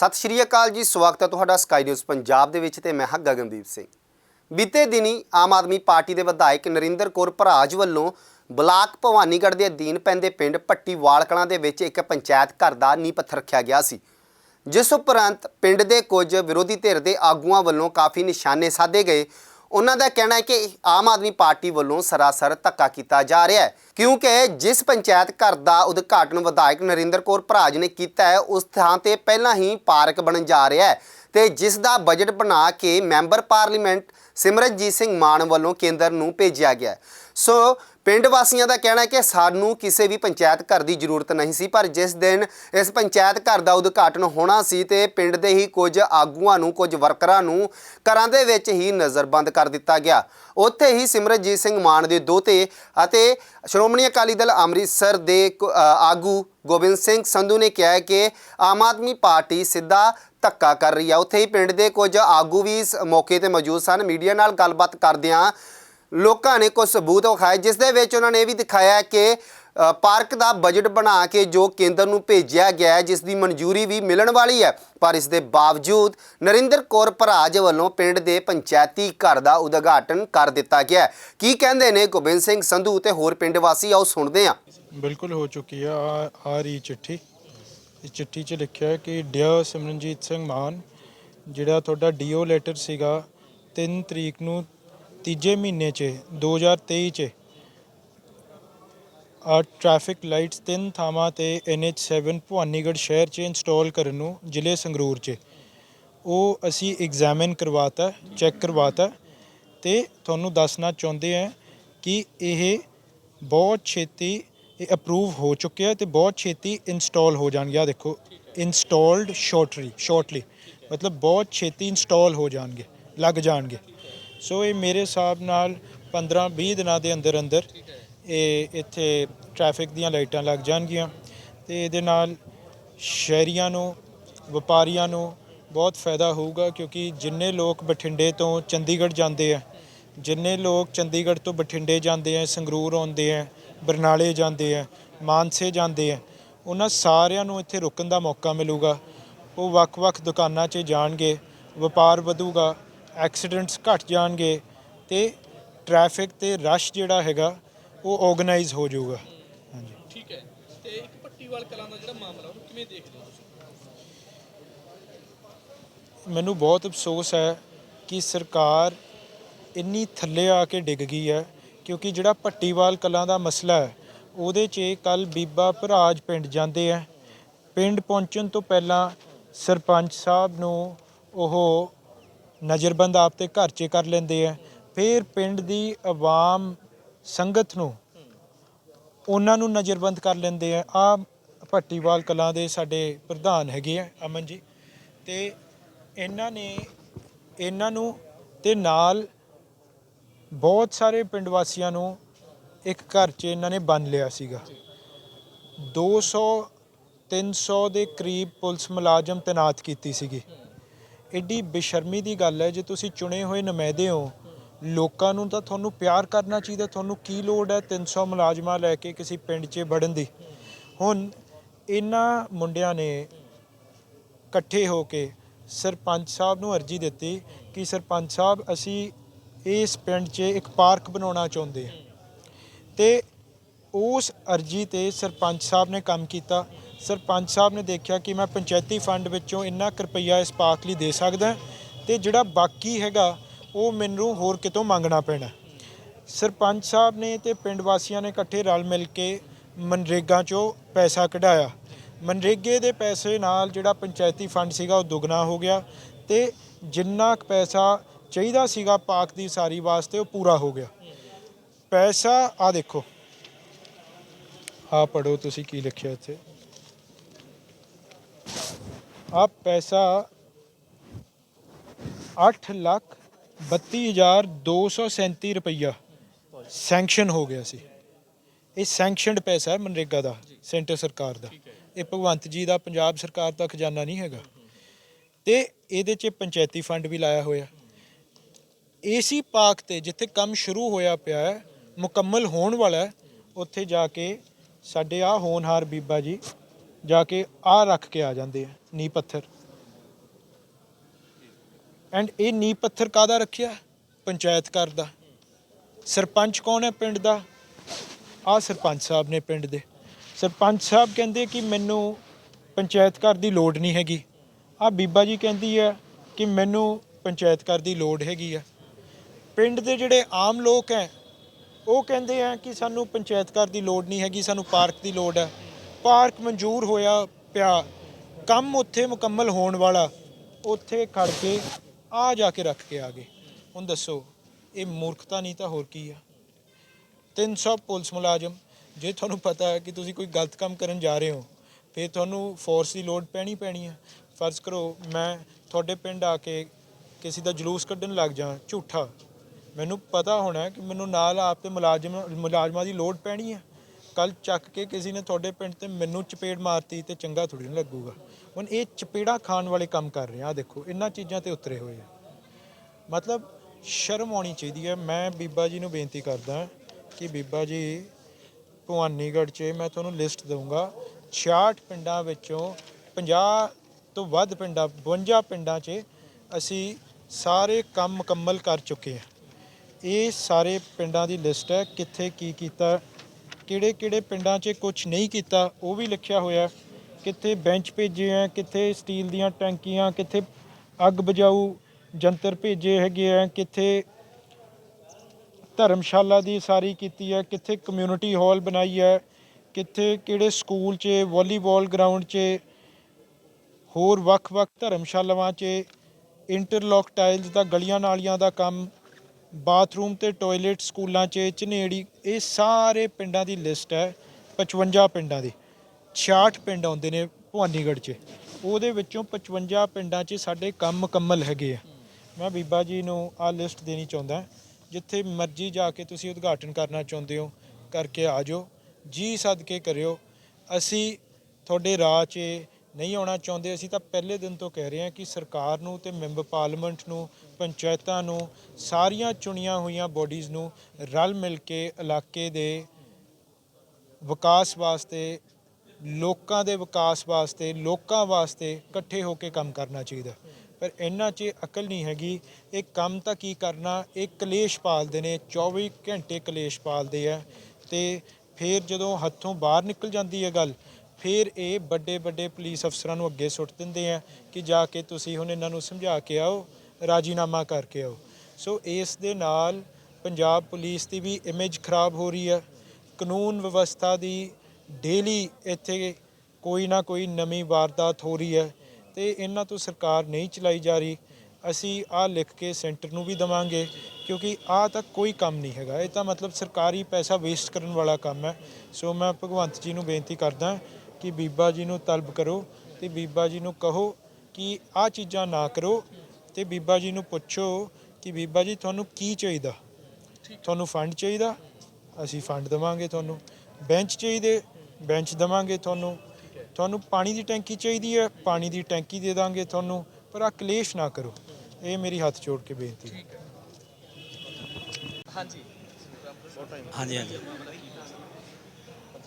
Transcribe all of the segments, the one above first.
ਸਤਿ ਸ਼੍ਰੀ ਅਕਾਲ ਜੀ, ਸਵਾਗਤ ਹੈ ਤੁਹਾਡਾ ਸਕਾਈ ਨਿਊਜ਼ ਪੰਜਾਬ ਦੇ ਵਿੱਚ ਤੇ ਮੈਂ ਹਾਂ ਗਗਨਦੀਪ ਸਿੰਘ। ਬੀਤੇ ਦਿਨੀ ਆਮ ਆਦਮੀ ਪਾਰਟੀ ਦੇ ਵਿਧਾਇਕ ਨਰਿੰਦਰ ਕੌਰ ਭਰਾਜ ਵੱਲੋਂ ਬਲਾਕ ਭਵਾਨੀਗੜ੍ਹ ਦੇ ਅਧੀਨ ਪੈਂਦੇ ਪਿੰਡ ਪੱਟੀ ਵਾਲਕਲਾਂ ਦੇ ਵਿੱਚ ਇੱਕ ਪੰਚਾਇਤ ਘਰ ਦਾ ਨੀਂਹ ਪੱਥਰ ਰੱਖਿਆ ਗਿਆ ਸੀ। ਜਿਸ ਉਪਰੰਤ ਪਿੰਡ ਦੇ ਕੁਝ ਵਿਰੋਧੀ ਧਿਰ ਦੇ ਆਗੂਆਂ ਵੱਲੋਂ ਕਾਫੀ ਨਿਸ਼ਾਨੇ ਸਾਧੇ ਗਏ ਉਹਨਾਂ ਦਾ ਕਹਿਣਾ ਹੈ ਕਿ ਆਮ ਆਦਮੀ ਪਾਰਟੀ ਵੱਲੋਂ ਸਰਾਸਰ ਧੱਕਾ ਕੀਤਾ ਜਾ ਰਿਹਾ ਹੈ, ਕਿਉਂਕਿ ਜਿਸ ਪੰਚਾਇਤ ਘਰ ਦਾ ਉਦਘਾਟਨ ਵਿਧਾਇਕ ਨਰਿੰਦਰ ਕੌਰ ਭਰਾਜ ਨੇ ਕੀਤਾ ਹੈ, ਉਸ ਥਾਂ ਤੇ ਪਹਿਲਾਂ ਹੀ ਪਾਰਕ ਬਣਨ ਜਾ ਰਿਹਾ ਹੈ ਤੇ ਜਿਸ ਦਾ ਬਜਟ ਬਣਾ ਕੇ ਮੈਂਬਰ ਪਾਰਲੀਮੈਂਟ ਸਿਮਰਨਜੀਤ ਸਿੰਘ ਮਾਨ ਵੱਲੋਂ ਕੇਂਦਰ ਨੂੰ ਭੇਜਿਆ ਗਿਆ ਸੋ ਪਿੰਡ ਵਾਸੀਆਂ ਦਾ ਕਹਿਣਾ ਹੈ ਕਿ ਸਾਨੂੰ ਕਿਸੇ ਵੀ ਪੰਚਾਇਤ ਘਰ ਦੀ ਜ਼ਰੂਰਤ ਨਹੀਂ ਸੀ, ਪਰ ਜਿਸ ਦਿਨ ਇਸ ਪੰਚਾਇਤ ਘਰ ਦਾ ਉਦਘਾਟਨ ਹੋਣਾ ਸੀ ਤੇ ਪਿੰਡ ਦੇ ਹੀ ਕੁਝ ਆਗੂਆਂ ਨੂੰ, ਕੁਝ ਵਰਕਰਾਂ ਨੂੰ ਘਰਾਂ ਦੇ ਵਿੱਚ ਹੀ ਨਜ਼ਰਬੰਦ ਕਰ ਦਿੱਤਾ ਗਿਆ। ਉੱਥੇ ਹੀ ਸਿਮਰਨਜੀਤ ਸਿੰਘ ਮਾਨ ਦੇ ਦੋਤੇ ਅਤੇ ਸ਼੍ਰੋਮਣੀ ਅਕਾਲੀ ਦਲ ਅੰਮ੍ਰਿਤਸਰ ਦੇ ਕ- ਆਗੂ ਗੋਬਿੰਦ ਸਿੰਘ ਸੰਧੂ ਨੇ ਕਿਹਾ ਕਿ ਆਮ ਆਦਮੀ ਪਾਰਟੀ ਸਿੱਧਾ ਧੱਕਾ ਕਰ ਰਹੀ ਹੈ ਉੱਥੇ ਹੀ ਪਿੰਡ ਦੇ ਕੁਝ ਆਗੂ ਵੀ ਇਸ ਮੌਕੇ ਤੇ ਮੌਜੂਦ ਸਨ। ਮੀਡੀਆ ਨਾਲ ਗੱਲਬਾਤ ਕਰਦਿਆਂ ਲੋਕਾਂ ਨੇ ਕੁਝ ਸਬੂਤ ਵਿਖਾਏ, ਜਿਸ ਦੇ ਵਿੱਚ ਉਹਨਾਂ ਨੇ ਇਹ ਵੀ ਦਿਖਾਇਆ ਕਿ ਪਾਰਕ ਦਾ ਬਜਟ ਬਣਾ ਕੇ ਜੋ ਕੇਂਦਰ ਨੂੰ ਭੇਜਿਆ ਗਿਆ ਹੈ, ਜਿਸ ਦੀ ਮਨਜ਼ੂਰੀ ਵੀ ਮਿਲਣ ਵਾਲੀ ਹੈ। ਪਰ ਇਸ ਦੇ ਬਾਵਜੂਦ ਨਰਿੰਦਰ ਕੌਰ ਭਰਾਜ ਵੱਲੋਂ ਪਿੰਡ ਦੇ ਪੰਚਾਇਤੀ ਘਰ ਦਾ ਉਦਘਾਟਨ ਕਰ ਦਿੱਤਾ ਗਿਆ ਕੀ ਕਹਿੰਦੇ ਨੇ ਗੋਬਿੰਦ ਸਿੰਘ ਸੰਧੂ ਤੇ ਹੋਰ ਪਿੰਡ ਵਾਸੀ? ਆਓ ਸੁਣਦੇ ਹਾਂ। ਬਿਲਕੁਲ ਹੋ ਚੁੱਕੀ ਆ, ਆ- ਆ ਰਹੀ ਚਿੱਠੀ। ਇਸ ਚਿੱਠੀ 'ਚ ਲਿਖਿਆ ਹੈ ਕਿ ਡੀਅਰ ਸਿਮਰਨਜੀਤ ਸਿੰਘ ਮਾਨ, ਜਿਹੜਾ ਤੁਹਾਡਾ ਡੀਓ ਲੈਟਰ ਸੀਗਾ 3 ਤਰੀਕ ਨੂੰ ਤੀਜੇ ਮਹੀਨੇ 'ਚ 2023 'ਚ ਟ੍ਰੈਫਿਕ ਲਾਈਟਸ ਤਿੰਨ ਥਾਵਾਂ ਤੇ ਐੱਨ ਐੱਚ ਸੈਵਨ ਭਵਾਨੀਗੜ੍ਹ ਸ਼ਹਿਰ 'ਚ ਇੰਸਟਾਲ ਕਰਨ ਨੂੰ ਜ਼ਿਲ੍ਹੇ ਸੰਗਰੂਰ 'ਚ। ਉਹ ਅਸੀਂ ਐਗਜ਼ਾਮਿਨ ਕਰਵਾਤਾ ਚੈੱਕ ਕਰਵਾਤਾ ਅਤੇ ਤੁਹਾਨੂੰ ਦੱਸਣਾ ਚਾਹੁੰਦੇ ਹਾਂ ਕਿ ਇਹ ਬਹੁਤ ਛੇਤੀ ਇਹ ਅਪਰੂਵ ਹੋ ਚੁੱਕਿਆ ਅਤੇ ਬਹੁਤ ਛੇਤੀ ਇੰਸਟਾਲ ਹੋ ਜਾਣਗੇ। ਆ ਦੇਖੋ ਇੰਸਟਾਲਡ ਸ਼ੋਰਟਲੀ ਸ਼ੋਰਟਲੀ ਮਤਲਬ ਬਹੁਤ ਛੇਤੀ ਇੰਸਟਾਲ ਹੋ ਜਾਣਗੇ, ਲੱਗ ਜਾਣਗੇ। ਸੋ ਇਹ ਮੇਰੇ ਹਿਸਾਬ ਨਾਲ 15 20 ਦਿਨਾਂ ਦੇ ਅੰਦਰ ਅੰਦਰ ਇਹ ਇੱਥੇ ਟ੍ਰੈਫਿਕ ਦੀਆਂ ਲਾਈਟਾਂ ਲੱਗ ਜਾਣਗੀਆਂ ਤੇ ਇਹਦੇ ਨਾਲ ਸ਼ਹਿਰੀਆਂ ਨੂੰ ਵਪਾਰੀਆਂ ਨੂੰ ਬਹੁਤ ਫਾਇਦਾ ਹੋਊਗਾ ਕਿਉਂਕਿ ਜਿੰਨੇ ਲੋਕ ਬਠਿੰਡੇ ਤੋਂ ਚੰਡੀਗੜ੍ਹ ਜਾਂਦੇ ਆ ਜਿੰਨੇ ਲੋਕ ਚੰਡੀਗੜ੍ਹ ਤੋਂ ਬਠਿੰਡੇ ਜਾਂਦੇ ਆ ਸੰਗਰੂਰ ਆਉਂਦੇ ਆ ਬਰਨਾਲੇ ਜਾਂਦੇ ਆ ਮਾਨਸੇ ਜਾਂਦੇ ਆ ਉਹਨਾਂ ਸਾਰਿਆਂ ਨੂੰ ਇੱਥੇ ਰੁਕਣ ਦਾ ਮੌਕਾ ਮਿਲੂਗਾ। ਉਹ ਵੱਖ-ਵੱਖ ਦੁਕਾਨਾਂ 'ਚ ਜਾਣਗੇ ਵਪਾਰ ਵਧੂਗਾ ਐਕਸੀਡੈਂਟਸ ਘਟ ਜਾਣਗੇ ਤੇ ਟ੍ਰੈਫਿਕ ਤੇ ਰਸ਼ ਜਿਹੜਾ ਹੈਗਾ ਉਹ ਆਰਗੇਨਾਈਜ਼ ਹੋ ਜਾਊਗਾ। ਹਾਂਜੀ। ਠੀਕ ਹੈ। ਤੇ ਇੱਕ ਪੱਟੀਵਾਲ ਕਲਾਂ ਦਾ ਜਿਹੜਾ ਮਾਮਲਾ ਉਹਨੂੰ ਕਿਵੇਂ ਦੇਖਦੇ ਹੋ ਤੁਸੀਂ? ਮੈਨੂੰ ਬਹੁਤ ਅਫਸੋਸ ਹੈ ਕਿ ਸਰਕਾਰ ਇੰਨੀ ਥੱਲੇ ਆ ਕੇ ਡਿੱਗ ਗਈ ਹੈ ਕਿਉਂਕਿ ਜਿਹੜਾ ਪੱਟੀਵਾਲ ਕਲਾਂ ਦਾ ਮਸਲਾ ਹੈ ਉਹਦੇ 'ਚ ਕੱਲ ਬੀਬਾ ਭਰਾਜ ਪਿੰਡ ਜਾਂਦੇ ਆ। ਪਿੰਡ ਪਹੁੰਚਣ ਤੋਂ ਪਹਿਲਾਂ ਸਰਪੰਚ ਸਾਹਿਬ ਨੂੰ ਉਹ ਨਜ਼ਰਬੰਦ ਆਪਦੇ ਘਰ 'ਚ ਕਰ ਲੈਂਦੇ ਆ। ਫਿਰ ਪਿੰਡ ਦੀ ਆਵਾਮ ਸੰਗਤ ਨੂੰ ਉਹਨਾਂ ਨੂੰ ਨਜ਼ਰਬੰਦ ਕਰ ਲੈਂਦੇ ਆ। ਆ ਭੱਟੀਵਾਲ ਕਲਾਂ ਦੇ ਸਾਡੇ ਪ੍ਰਧਾਨ ਹੈਗੇ ਆ, ਅਮਨ ਜੀ। ਤੇ ਇਹਨਾਂ ਨੇ, ਇਹਨਾਂ ਨੂੰ ਤੇ ਨਾਲ ਬਹੁਤ ਸਾਰੇ ਪਿੰਡ ਵਾਸੀਆਂ ਨੂੰ ਇੱਕ ਘਰ 'ਚ ਇਹਨਾਂ ਨੇ ਬੰਨ ਲਿਆ ਸੀਗਾ। 200 300 ਦੇ ਕਰੀਬ ਪੁਲਿਸ ਮੁਲਾਜ਼ਮ ਤੈਨਾਤ ਕੀਤੀ ਸੀਗੀ। ਐਡੀ ਬੇਸ਼ਰਮੀ ਦੀ ਗੱਲ ਹੈ, ਜੇ ਤੁਸੀਂ ਚੁਣੇ ਹੋਏ ਨੁਮਾਇੰਦੇ ਹੋ, ਲੋਕਾਂ ਨੂੰ ਤਾਂ ਤੁਹਾਨੂੰ ਪਿਆਰ ਕਰਨਾ ਚਾਹੀਦਾ, ਤੁਹਾਨੂੰ ਕੀ ਲੋੜ ਹੈ 300 ਮੁਲਾਜ਼ਮਾਂ ਲੈ ਕੇ ਕਿਸੇ ਪਿੰਡ 'ਚ ਵੜਨ ਦੀ? ਹੁਣ ਇਹਨਾਂ ਮੁੰਡਿਆਂ ਨੇ ਇਕੱਠੇ ਹੋ ਕੇ ਸਰਪੰਚ ਸਾਹਿਬ ਨੂੰ ਅਰਜੀ ਦਿੱਤੀ ਕਿ ਸਰਪੰਚ ਸਾਹਿਬ, ਅਸੀਂ ਇਸ ਪਿੰਡ 'ਚ ਇੱਕ ਪਾਰਕ ਬਣਾਉਣਾ ਚਾਹੁੰਦੇ ਹਾਂ। ਤੇ ਉਸ ਅਰਜੀ ਤੇ ਸਰਪੰਚ ਸਾਹਿਬ ਨੇ ਕੰਮ ਕੀਤਾ। ਸਰਪੰਚ ਸਾਹਿਬ ਨੇ ਦੇਖਿਆ ਕਿ ਮੈਂ ਪੰਚਾਇਤੀ ਫੰਡ ਵਿੱਚੋਂ ਇੰਨਾ ਕੁ ਰੁਪਈਆ ਇਸ ਪਾਰਕ ਲਈ ਦੇ ਸਕਦਾ ਤੇ ਜਿਹੜਾ ਬਾਕੀ ਹੈਗਾ, ਉਹ ਮੈਨੂੰ ਹੋਰ ਕਿਤੋਂ ਮੰਗਣਾ ਪੈਣਾ। ਸਰਪੰਚ ਸਾਹਿਬ ਨੇ ਤੇ ਪਿੰਡ ਵਾਸੀਆਂ ਨੇ ਇਕੱਠੇ ਰਲ ਮਿਲ ਕੇ ਮਨਰੇਗਾ 'ਚੋਂ ਪੈਸਾ ਕਢਾਇਆ। ਮਨਰੇਗੇ ਦੇ ਪੈਸੇ ਨਾਲ ਜਿਹੜਾ ਪੰਚਾਇਤੀ ਫੰਡ ਸੀਗਾ, ਉਹ ਦੁੱਗਣਾ ਹੋ ਗਿਆ ਤੇ ਜਿੰਨਾ ਕੁ ਪੈਸਾ ਚਾਹੀਦਾ ਸੀਗਾ ਪਾਕ ਦੀ ਸਾਰੀ ਵਾਸਤੇ, ਉਹ ਪੂਰਾ ਹੋ ਗਿਆ। ਪੈਸਾ ਆ ਦੇਖੋ। ਆ ਪੜੋ ਤੁਸੀਂ ਕੀ ਲਿਖਿਆ ਇੱਥੇ। ਆ ਪੈਸਾ 8 ਲੱਖ 32237 ਰੁਪਈਆ ਸੈਂਕਸ਼ਨ ਹੋ ਗਿਆ ਸੀ। ਇਹ ਸੈਂਕਸ਼ਨਡ ਪੈਸਾ ਹੈ ਮਨਰੇਗਾ ਦਾ, ਸੈਂਟਰ ਸਰਕਾਰ ਦਾ। ਇਹ ਭਗਵੰਤ ਜੀ ਦਾ, ਪੰਜਾਬ ਸਰਕਾਰ ਦਾ ਖਜ਼ਾਨਾ ਨਹੀਂ ਹੈਗਾ। ਤੇ ਇਹਦੇ 'ਚ ਪੰਚਾਇਤੀ ਫੰਡ ਵੀ ਲਾਇਆ ਹੋਇਆ। ਏਸੀ ਪਾਰਕ ਤੇ ਜਿੱਥੇ ਕੰਮ ਸ਼ੁਰੂ ਹੋਇਆ ਪਿਆ ਹੈ, ਮੁਕੰਮਲ ਹੋਣ ਵਾਲਾ ਹੈ, ਉੱਥੇ ਜਾ ਕੇ ਸਾਡੇ ਆ ਹੋਣਹਾਰ ਬੀਬਾ ਜੀ ਜਾ ਕੇ ਆ ਰੱਖ ਕੇ ਆ ਜਾਂਦੇ ਆ ਨੀ ਪੱਥਰ। ਐਂਡ ਇਹ ਨੀ ਪੱਥਰ ਕਾਦਾ ਰੱਖਿਆ? ਪੰਚਾਇਤ ਘਰ ਦਾ। ਸਰਪੰਚ ਕੌਣ ਹੈ ਪਿੰਡ ਦਾ? ਆ ਸਰਪੰਚ ਸਾਹਿਬ ਨੇ ਪਿੰਡ ਦੇ। ਸਰਪੰਚ ਸਾਹਿਬ ਕਹਿੰਦੇ ਕਿ ਮੈਨੂੰ ਪੰਚਾਇਤ ਘਰ ਦੀ ਲੋੜ ਨਹੀਂ ਹੈਗੀ। ਆ ਬੀਬਾ ਜੀ ਕਹਿੰਦੀ ਹੈ ਕਿ ਮੈਨੂੰ ਪੰਚਾਇਤ ਘਰ ਦੀ ਲੋੜ ਹੈਗੀ ਆ। ਪਿੰਡ ਦੇ ਜਿਹੜੇ ਆਮ ਲੋਕ ਹੈ, ਉਹ ਕਹਿੰਦੇ ਆ ਕਿ ਸਾਨੂੰ ਪੰਚਾਇਤ ਘਰ ਦੀ ਲੋੜ ਨਹੀਂ ਹੈਗੀ, ਸਾਨੂੰ ਪਾਰਕ ਦੀ ਲੋੜ ਹੈ ਪਾਰਕ ਮਨਜ਼ੂਰ ਹੋਇਆ ਪਿਆ। ਕੰਮ ਉੱਥੇ ਮੁਕੰਮਲ ਹੋਣ ਵਾਲਾ, ਉੱਥੇ ਖੜ ਕੇ ਆ ਜਾ ਕੇ ਰੱਖ ਕੇ ਆ ਗਏ। ਹੁਣ ਦੱਸੋ, ਇਹ ਮੂਰਖਤਾ ਨਹੀਂ ਤਾਂ ਹੋਰ ਕੀ ਆ? 300 ਪੁਲਿਸ ਮੁਲਾਜ਼ਮ, ਜੇ ਤੁਹਾਨੂੰ ਪਤਾ ਹੈ ਕਿ ਤੁਸੀਂ ਕੋਈ ਗਲਤ ਕੰਮ ਕਰਨ ਜਾ ਰਹੇ ਹੋ, ਫਿਰ ਤੁਹਾਨੂੰ ਫੋਰਸ ਦੀ ਲੋੜ ਪੈਣੀ ਪੈਣੀ ਹੈ ਫਰਜ਼ ਕਰੋ, ਮੈਂ ਤੁਹਾਡੇ ਪਿੰਡ ਆ ਕੇ ਕਿਸੇ ਦਾ ਜਲੂਸ ਕੱਢਣ ਲੱਗ ਜਾ, ਝੂਠਾ। ਮੈਨੂੰ ਪਤਾ ਹੋਣਾ ਕਿ ਮੈਨੂੰ ਨਾਲ ਆਪ ਤੇ ਮੁਲਾਜ਼ਮ, ਮੁਲਾਜ਼ਮਾਂ ਦੀ ਲੋੜ ਪੈਣੀ ਹੈ ਕੱਲ ਚੱਕ ਕੇ ਕਿਸੇ ਨੇ ਤੁਹਾਡੇ ਪਿੰਡ ਤੇ ਮੈਨੂੰ ਚਪੇੜ ਮਾਰਤੀ ਤੇ ਚੰਗਾ ਥੋੜੀ ਨਾ ਲੱਗੂਗਾ। ਹੁਣ ਇਹ ਚਪੇੜਾ ਖਾਣ ਵਾਲੇ ਕੰਮ ਕਰ ਰਹੇ ਆ, ਆਹ ਦੇਖੋ, ਇਹਨਾਂ ਚੀਜ਼ਾਂ ਤੇ ਉਤਰੇ ਹੋਏ ਆ। ਮਤਲਬ ਸ਼ਰਮ ਆਉਣੀ ਚਾਹੀਦੀ ਹੈ। ਮੈਂ ਬੀਬਾ ਜੀ ਨੂੰ ਬੇਨਤੀ ਕਰਦਾ ਕਿ ਬੀਬਾ ਜੀ, ਭਵਾਨੀਗੜ੍ਹ 'ਚ ਮੈਂ ਤੁਹਾਨੂੰ ਲਿਸਟ ਦਊਂਗਾ। 66 ਪਿੰਡਾਂ ਵਿੱਚੋਂ 50 ਤੋਂ ਵੱਧ ਪਿੰਡਾਂ 52 ਪਿੰਡਾਂ 'ਚ ਅਸੀਂ ਸਾਰੇ ਕੰਮ ਮੁਕੰਮਲ ਕਰ ਚੁੱਕੇ ਹਾਂ। ਇਹ ਸਾਰੇ ਪਿੰਡਾਂ ਦੀ ਲਿਸਟ ਹੈ, ਕਿੱਥੇ ਕੀ ਕੀਤਾ ਕਿਹੜੇ ਕਿਹੜੇ ਪਿੰਡਾਂ 'ਚ ਕੁਝ ਨਹੀਂ ਕੀਤਾ, ਉਹ ਵੀ ਲਿਖਿਆ ਹੋਇਆ ਕਿੱਥੇ ਬੈਂਚ ਭੇਜੇ ਆ ਕਿੱਥੇ ਸਟੀਲ ਦੀਆਂ ਟੈਂਕੀਆਂ, ਕਿੱਥੇ ਅੱਗ ਬੁਝਾਊ ਜੰਤਰ ਭੇਜੇ ਹੈਗੇ ਆ ਕਿੱਥੇ ਧਰਮਸ਼ਾਲਾ ਦੀ ਸਾਰੀ ਕੀਤੀ ਹੈ, ਕਿੱਥੇ ਕਮਿਊਨਿਟੀ ਹਾਲ ਬਣਾਈ ਹੈ, ਕਿੱਥੇ ਕਿਹੜੇ ਸਕੂਲ 'ਚ ਵਾਲੀਬਾਲ ਗਰਾਊਂਡ 'ਚ, ਹੋਰ ਵੱਖ-ਵੱਖ ਧਰਮਸ਼ਾਲਾਵਾਂ 'ਚ ਇੰਟਰਲੌਕ ਟਾਈਲਸ ਦਾ ਗਲੀਆਂ ਨਾਲੀਆਂ ਦਾ ਕੰਮ ਬਾਥਰੂਮ ਤੇ ਟਾਇਲਟ ਸਕੂਲਾਂ 'ਚ ਝਨੇੜੀ, ਇਹ ਸਾਰੇ ਪਿੰਡਾਂ ਦੀ ਲਿਸਟ ਹੈ 55 ਪਿੰਡਾਂ ਦੀ। 66 ਪਿੰਡ ਆਉਂਦੇ ਨੇ ਭਵਾਨੀਗੜ੍ਹ 'ਚ। ਉਹਦੇ ਵਿੱਚੋਂ 55 ਪਿੰਡਾਂ 'ਚ ਸਾਡੇ ਕੰਮ ਮੁਕੰਮਲ ਹੈਗੇ ਆ। ਮੈਂ ਬੀਬਾ ਜੀ ਨੂੰ ਆ ਲਿਸਟ ਦੇਣੀ ਚਾਹੁੰਦਾ ਜਿੱਥੇ ਮਰਜ਼ੀ ਜਾ ਕੇ ਤੁਸੀਂ ਉਦਘਾਟਨ ਕਰਨਾ ਚਾਹੁੰਦੇ ਹੋ, ਕਰਕੇ ਆ ਜਾਓ। ਜੀ ਸਦਕੇ ਕਰਿਓ। ਅਸੀਂ ਤੁਹਾਡੇ ਰਾਹ 'ਚ ਨਹੀਂ ਆਉਣਾ ਚਾਹੁੰਦੇ, ਅਸੀਂ ਤਾਂ ਪਹਿਲੇ ਦਿਨ ਤੋਂ ਕਹਿ ਰਹੇ ਹਾਂ ਕਿ ਸਰਕਾਰ ਨੂੰ ਤੇ ਮੈਂਬਰ ਪਾਰਲੀਮੈਂਟ ਨੂੰ, ਪੰਚਾਇਤਾਂ ਨੂੰ, ਸਾਰੀਆਂ ਚੁਣੀਆਂ ਹੋਈਆਂ ਬੋਡੀਜ਼ ਨੂੰ ਰਲ ਮਿਲ ਕੇ ਇਲਾਕੇ ਦੇ ਵਿਕਾਸ ਵਾਸਤੇ, ਲੋਕਾਂ ਦੇ ਵਿਕਾਸ ਵਾਸਤੇ, ਲੋਕਾਂ ਵਾਸਤੇ ਇਕੱਠੇ ਹੋ ਕੇ ਕੰਮ ਕਰਨਾ ਚਾਹੀਦਾ। ਪਰ ਇਹਨਾਂ 'ਚ ਅਕਲ ਨਹੀਂ ਹੈਗੀ, ਇਹ ਕੰਮ ਤਾਂ ਕੀ ਕਰਨਾ, ਇਹ ਕਲੇਸ਼ ਪਾਲਦੇ ਨੇ 24 ਘੰਟੇ ਕਲੇਸ਼ ਪਾਲਦੇ ਆ ਤੇ ਫਿਰ ਜਦੋਂ ਹੱਥੋਂ ਬਾਹਰ ਨਿਕਲ ਜਾਂਦੀ ਹੈ ਗੱਲ ਫਿਰ ਇਹ ਵੱਡੇ ਵੱਡੇ ਪੁਲਿਸ ਅਫਸਰਾਂ ਨੂੰ ਅੱਗੇ ਸੁੱਟ ਦਿੰਦੇ ਆ ਕਿ ਜਾ ਕੇ ਤੁਸੀਂ ਹੁਣ ਇਹਨਾਂ ਨੂੰ ਸਮਝਾ ਕੇ ਆਓ, ਰਾਜੀਨਾਮਾ ਕਰਕੇ ਆਓ। ਸੋ ਇਸ ਦੇ ਨਾਲ ਪੰਜਾਬ ਪੁਲਿਸ ਦੀ ਵੀ ਇਮੇਜ ਖਰਾਬ ਹੋ ਰਹੀ ਹੈ ਕਾਨੂੰਨ ਵਿਵਸਥਾ ਦੀ ਡੇਲੀ ਇੱਥੇ ਕੋਈ ਨਾ ਕੋਈ ਨਵੀਂ ਵਾਰਦਾਤ ਹੋ ਰਹੀ ਹੈ ਤੇ ਇਹਨਾਂ ਤੋਂ ਸਰਕਾਰ ਨਹੀਂ ਚਲਾਈ ਜਾ ਰਹੀ। ਅਸੀਂ ਆਹ ਲਿਖ ਕੇ ਸੈਂਟਰ ਨੂੰ ਵੀ ਦਵਾਂਗੇ ਕਿਉਂਕਿ ਆਹ ਤਾਂ ਕੋਈ ਕੰਮ ਨਹੀਂ ਹੈਗਾ। ਇਹ ਤਾਂ ਮਤਲਬ ਸਰਕਾਰੀ ਪੈਸਾ ਵੇਸਟ ਕਰਨ ਵਾਲਾ ਕੰਮ ਹੈ। ਸੋ ਮੈਂ ਭਗਵੰਤ ਜੀ ਨੂੰ ਬੇਨਤੀ ਕਰਦਾ ਕਿ ਬੀਬਾ ਜੀ ਨੂੰ ਤਲਬ ਕਰੋ ਤੇ ਬੀਬਾ ਜੀ ਨੂੰ ਕਹੋ ਕਿ ਆਹ ਚੀਜ਼ਾਂ ਨਾ ਕਰੋ ਤੇ ਬੀਬਾ ਜੀ ਨੂੰ ਪੁੱਛੋ ਕਿ ਬੀਬਾ ਜੀ ਤੁਹਾਨੂੰ ਕੀ ਚਾਹੀਦਾ? ਤੁਹਾਨੂੰ ਫੰਡ ਚਾਹੀਦਾ? ਅਸੀਂ ਫੰਡ ਦੇਵਾਂਗੇ ਤੁਹਾਨੂੰ। ਬੈਂਚ ਚਾਹੀਦੇ? ਬੈਂਚ ਦੇਵਾਂਗੇ ਤੁਹਾਨੂੰ। ਤੁਹਾਨੂੰ ਪਾਣੀ ਦੀ ਟੈਂਕੀ ਚਾਹੀਦੀ ਹੈ? ਪਾਣੀ ਦੀ ਟੈਂਕੀ ਦੇ ਦਾਂਗੇ ਤੁਹਾਨੂੰ। ਪਰ ਆ ਕਲੇਸ਼ ਨਾ ਕਰੋ। ਇਹ ਮੇਰੀ ਹੱਥ ਜੋੜ ਕੇ ਬੇਨਤੀ ਹੈ। ਹਾਂਜੀ। ਹਾਂਜੀ ਹਾਂਜੀ।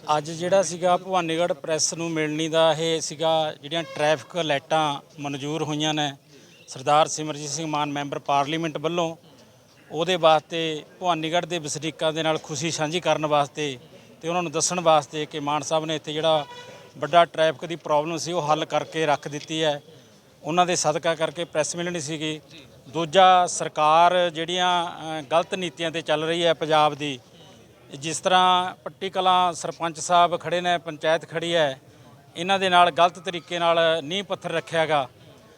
ਅੱਜ ਜਿਹੜਾ ਸੀਗਾ ਭਵਾਨੀਗੜ੍ਹ ਪ੍ਰੈਸ ਨੂੰ ਮਿਲਣੀ ਦਾ ਇਹ ਸੀਗਾ ਜਿਹੜੀਆਂ ਟ੍ਰੈਫਿਕ ਲਾਈਟਾਂ ਮਨਜ਼ੂਰ ਹੋਈਆਂ ਨੇ, ਸਰਦਾਰ ਸਿਮਰਜੀਤ ਸਿੰਘ ਮਾਨ ਮੈਂਬਰ ਪਾਰਲੀਮੈਂਟ ਵੱਲੋਂ, ਉਹਦੇ ਵਾਸਤੇ ਭਵਾਨੀਗੜ੍ਹ ਦੇ ਵਸਨੀਕਾਂ ਦੇ ਨਾਲ ਖੁਸ਼ੀ ਸਾਂਝੀ ਕਰਨ ਵਾਸਤੇ ਤੇ ਉਹਨਾਂ ਨੂੰ ਦੱਸਣ ਵਾਸਤੇ ਕਿ ਮਾਨ ਸਾਹਿਬ ਨੇ ਇੱਥੇ ਜਿਹੜਾ ਵੱਡਾ ਟ੍ਰੈਫਿਕ ਦੀ ਪ੍ਰੋਬਲਮ ਸੀ, ਉਹ ਹੱਲ ਕਰਕੇ ਰੱਖ ਦਿੱਤੀ ਹੈ। ਉਹਨਾਂ ਦੇ ਸਦਕਾ ਕਰਕੇ ਪ੍ਰੈਸ ਮਿਲਣੀ ਸੀਗੀ। ਦੂਜਾ ਸਰਕਾਰ ਜਿਹੜੀਆਂ ਗਲਤ ਨੀਤੀਆਂ ਤੇ ਚੱਲ ਰਹੀ ਹੈ ਪੰਜਾਬ ਦੀ ਜਿਸ ਤਰ੍ਹਾਂ ਪੱਟੀ ਕਲਾਂ ਸਰਪੰਚ ਸਾਹਿਬ ਖੜੇ ਨੇ ਪੰਚਾਇਤ ਖੜੀ ਹੈ ਇਹਨਾਂ ਦੇ ਨਾਲ ਗਲਤ ਤਰੀਕੇ ਨਾਲ ਨੀਂਹ ਪੱਥਰ ਰੱਖਿਆਗਾ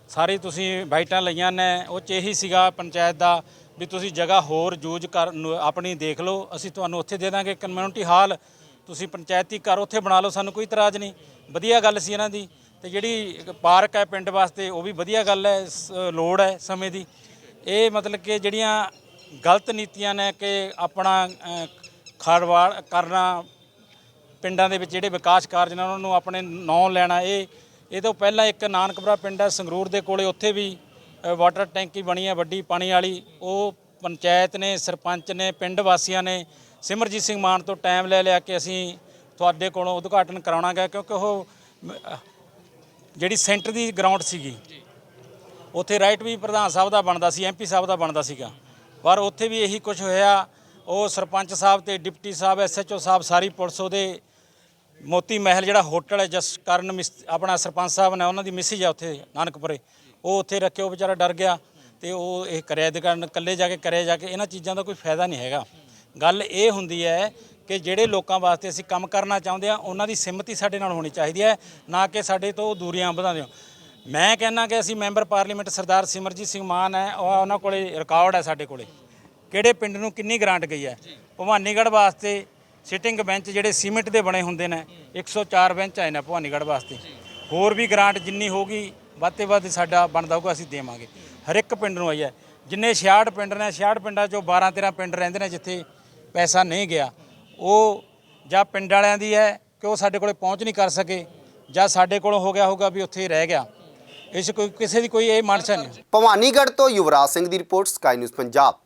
ਸਾਰੀ ਤੁਸੀਂ ਬਾਈਟਾਂ ਲਈਆਂ ਨੇ ਉਹ 'ਚ ਇਹੀ ਸੀਗਾ ਪੰਚਾਇਤ ਦਾ ਵੀ ਤੁਸੀਂ ਜਗ੍ਹਾ ਹੋਰ ਯੂਜ਼ ਕਰ ਨੂੰ ਆਪਣੀ ਦੇਖ ਲਓ ਅਸੀਂ ਤੁਹਾਨੂੰ ਉੱਥੇ ਦੇ ਦਾਂਗੇ ਕਮਿਊਨਿਟੀ ਹਾਲ ਤੁਸੀਂ ਪੰਚਾਇਤੀ ਘਰ ਉੱਥੇ ਬਣਾ ਲਓ ਸਾਨੂੰ ਕੋਈ ਇਤਰਾਜ਼ ਨਹੀਂ। ਵਧੀਆ ਗੱਲ ਸੀ ਇਹਨਾਂ ਦੀ ਤੇ ਜਿਹੜੀ ਪਾਰਕ ਹੈ ਪਿੰਡ ਵਾਸਤੇ ਉਹ ਵੀ ਵਧੀਆ ਗੱਲ ਹੈ ਸ- ਲੋੜ ਹੈ ਸਮੇਂ ਦੀ। ਇਹ ਮਤਲਬ ਕਿ ਜਿਹੜੀਆਂ ਗਲਤ ਨੀਤੀਆਂ ਨੇ ਕਿ ਆਪਣਾ ਅ, ਖੜਵਾੜ ਕਰਨਾ ਪਿੰਡਾਂ ਦੇ ਵਿੱਚ ਜਿਹੜੇ ਵਿਕਾਸ ਕਾਰਜ ਨੇ, ਉਹਨਾਂ ਨੂੰ ਆਪਣੇ ਨਾਂ ਲੈਣਾ। ਇਹ ਇਹ ਤੋਂ ਪਹਿਲਾਂ ਇੱਕ ਨਾਨਕਪੁਰਾ ਪਿੰਡ ਹੈ, ਸੰਗਰੂਰ ਦੇ ਕੋਲੇ। ਉੱਥੇ ਵੀ ਵਾਟਰ ਟੈਂਕੀ ਬਣੀ ਹੈ, ਵੱਡੀ ਪਾਣੀ ਵਾਲੀ। ਉਹ ਪੰਚਾਇਤ ਨੇ, ਸਰਪੰਚ ਨੇ, ਪਿੰਡ ਵਾਸੀਆਂ ਨੇ ਸਿਮਰਜੀਤ ਸਿੰਘ ਮਾਨ ਤੋਂ ਟਾਈਮ ਲੈ ਲਿਆ ਕਿ ਅਸੀਂ ਤੁਹਾਡੇ ਕੋਲੋਂ ਉਦਘਾਟਨ ਕਰਾਉਣਾ ਗਿਆ ਕਿਉਂਕਿ ਉਹ ਜਿਹੜੀ ਸੈਂਟਰ ਦੀ ਗਰਾਊਂਡ ਸੀਗੀ, ਉੱਥੇ ਰਾਈਟ ਵੀ ਪ੍ਰਧਾਨ ਸਾਹਿਬ ਦਾ ਬਣਦਾ ਸੀ ਐਮਪੀ ਸਾਹਿਬ ਦਾ ਬਣਦਾ ਸੀਗਾ। ਪਰ ਉੱਥੇ ਵੀ ਇਹੀ ਕੁਝ ਹੋਇਆ। ਉਹ ਸਰਪੰਚ ਸਾਹਿਬ ਤੇ ਡਿਪਟੀ ਸਾਹਿਬ ਐਸਐਚਓ ਸਾਹਿਬ, ਸਾਰੀ ਪੁਲਿਸ ਉਹਦੇ ਮੋਤੀ ਮਹਿਲ ਜਿਹੜਾ ਹੋਟਲ ਹੈ, ਜਸ ਕਰਨ ਮਿਸ- ਆਪਣਾ ਸਰਪੰਚ ਸਾਹਿਬ ਨੇ ਉਹਨਾਂ ਦੀ ਮਿਸਿਜ ਆ ਉੱਥੇ, ਨਾਨਕਪੁਰੇ। ਉਹ ਉੱਥੇ ਰੱਖੇ ਉਹ ਵਿਚਾਰਾ ਡਰ ਗਿਆ ਤੇ ਉਹ ਇਹ ਕਰਿਆ ਦੇ ਕਾਰਨ, ਇਕੱਲੇ ਜਾ ਕੇ ਕਰਿਆ ਜਾ ਕੇ, ਇਹਨਾਂ ਚੀਜ਼ਾਂ ਦਾ ਕੋਈ ਫਾਇਦਾ ਨਹੀਂ ਹੈਗਾ। ਗੱਲ ਇਹ ਹੁੰਦੀ ਹੈ ਕਿ ਜਿਹੜੇ ਲੋਕਾਂ ਵਾਸਤੇ ਅਸੀਂ ਕੰਮ ਕਰਨਾ ਚਾਹੁੰਦੇ ਆ ਉਹਨਾਂ ਦੀ ਸਿਮਤੀ ਸਾਡੇ ਨਾਲ ਹੋਣੀ ਚਾਹੀਦੀ ਹੈ, ਨਾ ਕਿ ਸਾਡੇ ਤੋਂ ਉਹ ਦੂਰੀਆਂ ਵਧਾਉਂਦੇ ਹੋ ਮੈਂ ਕਹਿੰਦਾ ਕਿ ਅਸੀਂ ਮੈਂਬਰ ਪਾਰਲੀਮੈਂਟ ਸਰਦਾਰ ਸਿਮਰਜੀਤ ਸਿੰਘ ਮਾਨ ਹੈ, ਉਹ ਉਹਨਾਂ ਕੋਲੇ ਰਿਕਾਰਡ ਹੈ ਸਾਡੇ ਕੋਲੇ। ਕਿਹੜੇ ਪਿੰਡ ਨੂੰ ਕਿੰਨੀ ਗ੍ਰਾਂਟ ਗਈ ਹੈ? ਭਵਾਨੀਗੜ੍ਹ ਵਾਸਤੇ ਸਿਟਿੰਗ ਬੈਂਚ ਜਿਹੜੇ ਸੀਮੈਂਟ ਦੇ ਬਣੇ ਹੁੰਦੇ ਨੇ 104 ਬੈਂਚ ਆਏ ਨੇ ਭਵਾਨੀਗੜ੍ਹ ਵਾਸਤੇ। ਹੋਰ ਵੀ ਗ੍ਰਾਂਟ ਜਿੰਨੀ ਹੋਗੀ ਵੱਧ ਤੋਂ ਵੱਧ ਸਾਡਾ ਬਣਦਾ ਹੋਊਗਾ ਅਸੀਂ ਦੇਵਾਂਗੇ। ਹਰ ਇੱਕ ਪਿੰਡ ਨੂੰ ਆਈ ਹੈ। ਜਿੰਨੇ 66 ਪਿੰਡ ਨੇ 66 ਪਿੰਡਾਂ ਚੋਂ 12 13 ਪਿੰਡ ਰਹਿੰਦੇ ਨੇ ਜਿੱਥੇ ਪੈਸਾ ਨਹੀਂ ਗਿਆ ਉਹ ਜਾਂ ਪਿੰਡ ਵਾਲਿਆਂ ਦੀ ਹੈ ਕਿ ਉਹ ਸਾਡੇ ਕੋਲੇ ਪਹੁੰਚ ਨਹੀਂ ਕਰ ਸਕੇ ਜਾਂ ਸਾਡੇ ਕੋਲੋਂ ਹੋ ਗਿਆ ਹੋਊਗਾ ਵੀ ਉੱਥੇ ਰਹਿ ਗਿਆ। ਇਸ ਕੋਈ ਕਿਸੇ ਦੀ ਕੋਈ ਇਹ ਮਨਸ਼ਾ ਨਹੀਂ ਭਵਾਨੀਗੜ੍ਹ ਤੋਂ ਯੁਵਰਾਜ ਸਿੰਘ ਦੀ ਰਿਪੋਰਟ ਸਕਾਈ ਨਿਊਜ਼ ਪੰਜਾਬ।